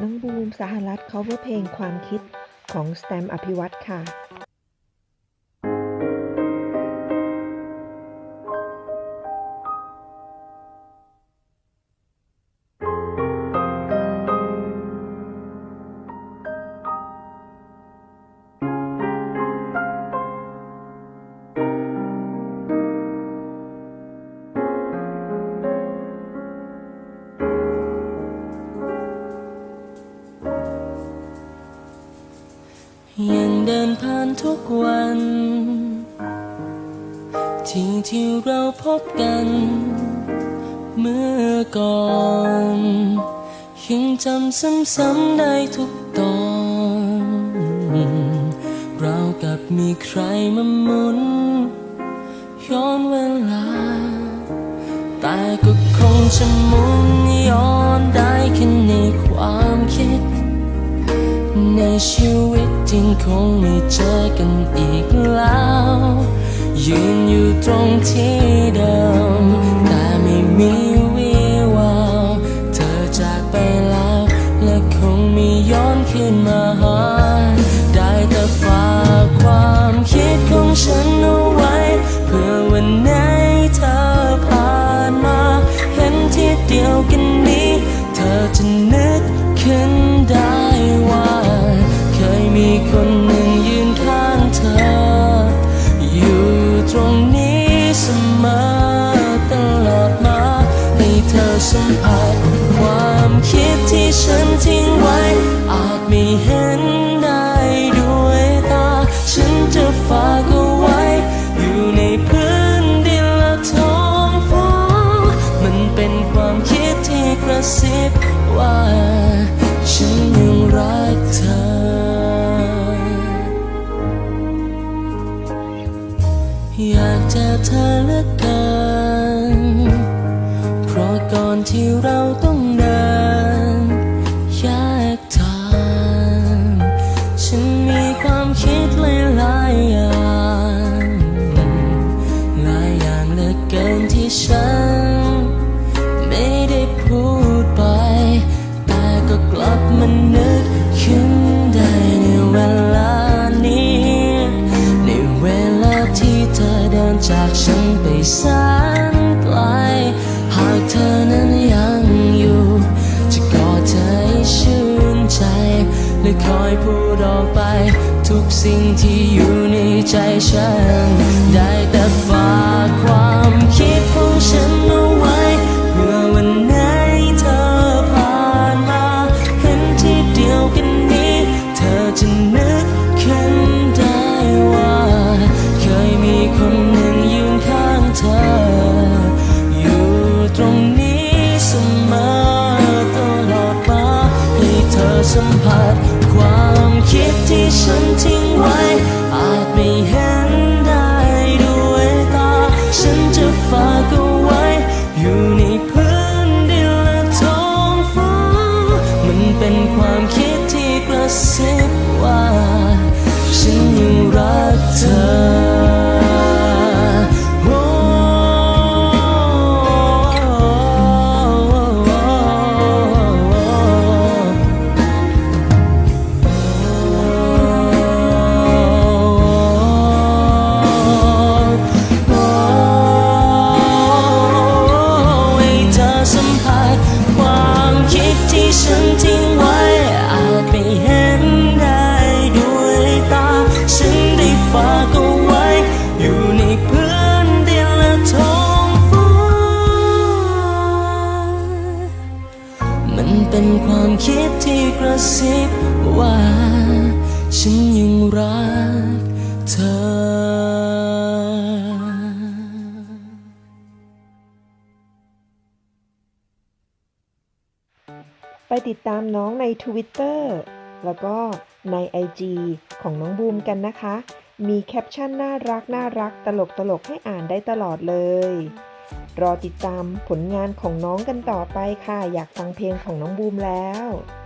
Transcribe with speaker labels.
Speaker 1: น้องบูมสหรัฐ cover เพลงความคิดของสแตมอภิวัตค่ะ
Speaker 2: ทุกวัน ที่ที่เราพบกัน เมื่อก่อนยังจำซ้ำๆได้ทุกตอนเรากับมีใครมาหมุน ย้อนเวลา แต่ก็คงจะหมุนย้อนได้แค่ในความคิด ในชีวิตจริงคงไม่เจอกันอีกแล้ว ยืนอยู่ตรงที่เดิม แต่ไม่มี อยากเจอเธอเลือเกินเพราะก่อนที่เราต้องเดินแยกทางฉันมีความคิดหลายๆอย่างหลายอย่างเหลือเกินที่ฉัน สิ่งที่อยู่ในใจฉัน ได้แต่ สัมผัส ความคิดที่ฉันทิ้งไว้ อาจไม่เห็นได้ด้วยตา ฉันจะฝัน ที่กระซิบว่า ฉันยังรักเธอ
Speaker 1: ไปติดตามน้องใน Twitter แล้วก็ใน IG ของน้องบูมกันนะคะ มีแคปชั่นน่ารักน่ารักตลกตลกให้อ่านได้ตลอดเลย รอติดตามผลงานของน้องกันต่อไปค่ะ อยากฟังเพลงของน้องบูมแล้ว